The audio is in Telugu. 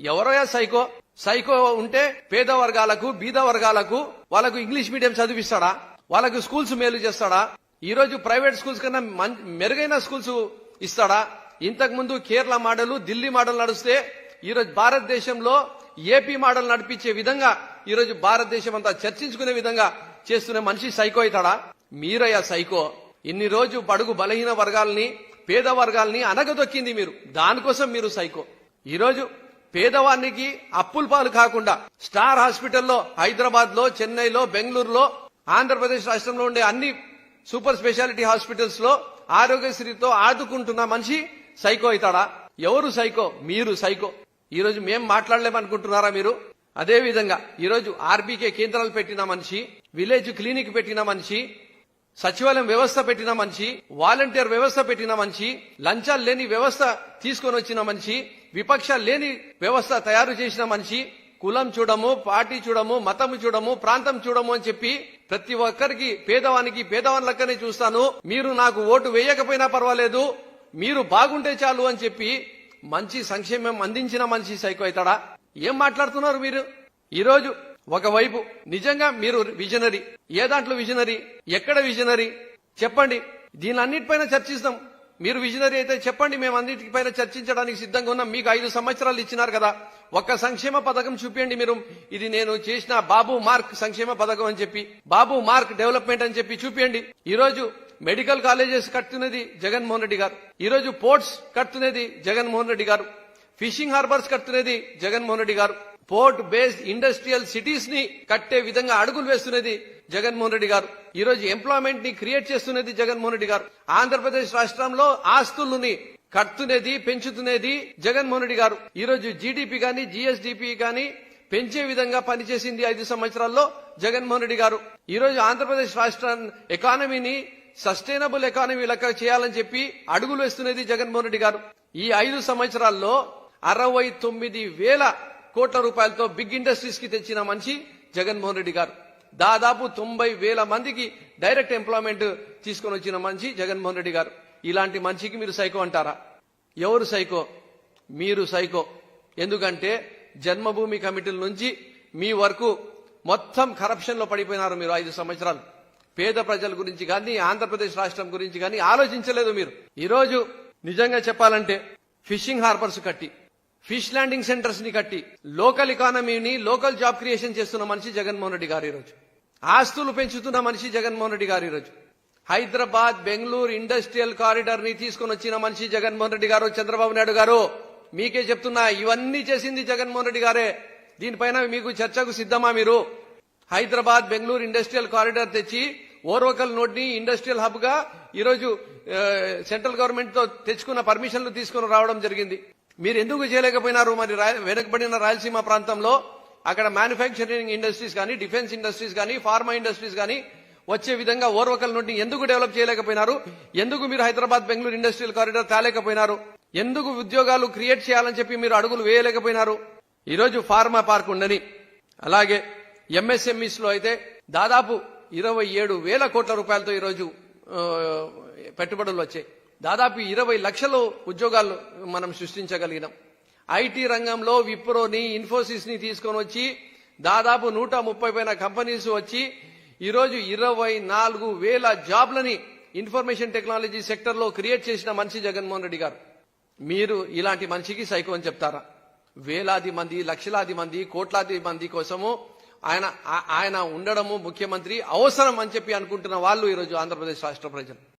ఎవరోయా సైకో? సైకో ఉంటే పేద వర్గాలకు బీద వర్గాలకు వాళ్ళకు ఇంగ్లీష్ మీడియం చదివిస్తాడా? వాళ్ళకు స్కూల్స్ మేలు చేస్తాడా? ఈ రోజు ప్రైవేట్ స్కూల్స్ కన్నా మం- మెరుగైన స్కూల్స్ ఇస్తాడా? ఇంతకు ముందు కేరళ మోడల్ ఢిల్లీ మోడల్ నడిస్తే ఈరోజు భారతదేశంలో ఏపీ మోడల్ నడిపించే విధంగా ఈరోజు భారతదేశం అంతా చర్చించుకునే విధంగా చేస్తున్న మనిషి సైకో అవుతాడా? మీరయ్యా సైకో. ఇన్ని రోజు బడుగు బలహీన వర్గాల్ని పేద వర్గాల్ని అనగదొక్కింది మీరు. దానికోసం మీరు సైకో. ఈరోజు పేదవానికి అప్పుల పాలు కాకుండా స్టార్ హాస్పిటల్లో హైదరాబాద్లో చెన్నైలో బెంగళూరులో ఆంధ్రప్రదేశ్ రాష్ట్రంలో ఉండే అన్ని సూపర్ స్పెషాలిటీ హాస్పిటల్స్లో ఆరోగ్యశ్రీతో ఆదుకుంటున్న మనిషి సైకో అవుతాడా? ఎవరు సైకో? మీరు సైకో. ఈ రోజు మేం మాట్లాడలేమనుకుంటున్నారా మీరు? అదే విధంగా ఈ రోజు ఆర్బీకే కేంద్రాలు పెట్టిన మనిషి విలేజ్ క్లినిక్ పెట్టిన మనిషి సచివాలయం వ్యవస్థ పెట్టిన మనిషి వాలంటీర్ వ్యవస్థ పెట్టిన మనిషి లంచాలు లేని వ్యవస్థ తీసుకొని వచ్చిన మనిషి విపక్షాలు లేని వ్యవస్థ తయారు చేసిన మనిషి కులం చూడము పార్టీ చూడము మతం చూడము ప్రాంతం చూడము అని చెప్పి ప్రతి ఒక్కరికి పేదవానికి పేదవాని లెక్కనే చూస్తాను. మీరు నాకు ఓటు వేయకపోయినా పర్వాలేదు మీరు బాగుంటే చాలు అని చెప్పి మంచి సంక్షేమం అందించిన మనిషి సైకో అవుతాడా? ఏం మాట్లాడుతున్నారు మీరు? ఈరోజు ఒకవైపు నిజంగా మీరు విజనరీ ఏ దాంట్లో విజనరీ ఎక్కడ విజనరీ? చెప్పండి దీని అన్నిటిపైన చర్చిస్తాం. మీరు విజనరీ అయితే చెప్పండి మేము అన్నిటిపైన చర్చించడానికి సిద్ధంగా ఉన్నాం. మీకు ఐదు సంవత్సరాలు ఇచ్చినారు కదా. ఒక్క సంక్షేమ పథకం చూపించండి మీరు. ఇది నేను చేసిన బాబు మార్క్ సంక్షేమ పథకం అని చెప్పి బాబు మార్క్ డెవలప్మెంట్ అని చెప్పి చూపించండి ఈ రోజు మెడికల్ కాలేజెస్ కట్టున్నది జగన్మోహన్ రెడ్డి గారు. ఈ రోజు పోర్ట్స్ కట్టున్నది జగన్మోహన్ రెడ్డి గారు. ఫిషింగ్ హార్బర్స్ కట్టున్నది Jaganmohan Reddy garu. Port based industrial సిటీస్ని కట్టే విధంగా అడుగులు వేస్తున్నది జగన్మోహన్ రెడ్డి గారు. ఈరోజు ఎంప్లాయ్మెంట్ని క్రియేట్ చేస్తున్నది జగన్మోహన్ రెడ్డి గారు. ఆంధ్రప్రదేశ్ రాష్ట్రంలో ఆస్తులని కడుతున్నది పెంచుతున్నది జగన్మోహన్ రెడ్డి గారు. ఈరోజు జీడీపీ జీడిపి గాని జిఎస్డిపి గాని పెంచే విధంగా పనిచేసింది ఐదు సంవత్సరాల్లో జగన్మోహన్ రెడ్డి గారు. ఈరోజు ఆంధ్రప్రదేశ్ రాష్ట్ర ఎకానమీని సస్టైనబుల్ ఎకానమీ లెక్క చేయాలని చెప్పి అడుగులు వేస్తున్నది జగన్మోహన్ రెడ్డి గారు. ఈ ఐదు సంవత్సరాల్లో అరవై తొమ్మిది వేల కోట్ల రూపాయలతో బిగ్ ఇండస్ట్రీస్కి తెచ్చిన మనిషి జగన్మోహన్ రెడ్డి గారు. దాదాపు తొంభై వేల మందికి డైరెక్ట్ ఎంప్లాయ్మెంట్ తీసుకొని వచ్చిన మనిషి జగన్మోహన్ రెడ్డి గారు. ఇలాంటి మనిషికి మీరు సైకో అంటారా? ఎవరు సైకో? మీరు సైకో. ఎందుకంటే జన్మభూమి కమిటీల నుంచి మీ వరకు మొత్తం కరప్షన్లో పడిపోయినారు మీరు ఐదు సంవత్సరాలు. పేద ప్రజల గురించి కానీ ఆంధ్రప్రదేశ్ రాష్ట్రం గురించి కానీ ఆలోచించలేదు మీరు. ఈరోజు నిజంగా చెప్పాలంటే ఫిషింగ్ హార్బర్స్ కట్టి ఫిష్ ల్యాండింగ్ సెంటర్స్ని కట్టి లోకల్ ఎకానమీని లోకల్ జాబ్ క్రియేషన్ చేస్తున్న మనిషి జగన్మోహన్ రెడ్డి గారు ఈరోజు. ఆస్తులు పెంచుతున్న మనిషి జగన్మోహన్ రెడ్డి గారు ఈరోజు. హైదరాబాద్ బెంగళూరు ఇండస్ట్రియల్ కారిడార్ని తీసుకొని వచ్చిన మనిషి జగన్మోహన్ రెడ్డి గారు చంద్రబాబు నాయుడు గారు. మీకే చెప్తున్నా ఇవన్నీ చేసింది జగన్మోహన్ రెడ్డి గారే. దీనిపైన మీకు చర్చకు సిద్ధమా మీరు? హైదరాబాద్ బెంగళూరు ఇండస్ట్రియల్ కారిడార్ తెచ్చి ఓర్వకల్ నోడ్ని ఇండస్ట్రియల్ హబ్గా ఈరోజు సెంట్రల్ గవర్నమెంట్తో తెచ్చుకున్న పర్మిషన్లు తీసుకుని రావడం జరిగింది. మీరు ఎందుకు చేయలేకపోయినారు మరి వెనకబడిన రాయలసీమ ప్రాంతంలో? అక్కడ మ్యానుఫ్యాక్చరింగ్ ఇండస్ట్రీస్ కానీ డిఫెన్స్ ఇండస్ట్రీస్ కానీ ఫార్మా ఇండస్ట్రీస్ కానీ వచ్చే విధంగా ఓర్వకల్ నుండి ఎందుకు డెవలప్ చేయలేకపోయినారు? ఎందుకు మీరు హైదరాబాద్ బెంగళూరు ఇండస్ట్రియల్ కారిడార్ తేలేకపోయినారు? ఎందుకు ఉద్యోగాలు క్రియేట్ చేయాలని చెప్పి మీరు అడుగులు వేయలేకపోయినారు? ఈరోజు ఫార్మా పార్క్ ఉండని అలాగే ఎంఎస్ఎంఈస్లో అయితే దాదాపు ఇరవై ఏడు వేల కోట్ల రూపాయలతో ఈరోజు పెట్టుబడులు వచ్చాయి. దాదాపు ఇరవై లక్షల ఉద్యోగాలు మనం సృష్టించగలిగినాం. ఐటీ రంగంలో విప్రోని ఇన్ఫోసిస్ని తీసుకొని వచ్చి దాదాపు నూట ముప్పై పైన కంపెనీస్ వచ్చి ఈరోజు ఇరవై నాలుగు వేల జాబ్లని ఇన్ఫర్మేషన్ టెక్నాలజీ సెక్టర్లో క్రియేట్ చేసిన మనిషి జగన్మోహన్ రెడ్డి గారు. మీరు ఇలాంటి మనిషికి సైకో అని చెప్తారా? వేలాది మంది లక్షలాది మంది కోట్లాది మంది కోసము ఆయన ఆయన ఉండడము ముఖ్యమంత్రి అవసరం అని చెప్పి అనుకుంటున్న వాళ్ళు ఈరోజు ఆంధ్రప్రదేశ్ రాష్ట్ర ప్రజలు.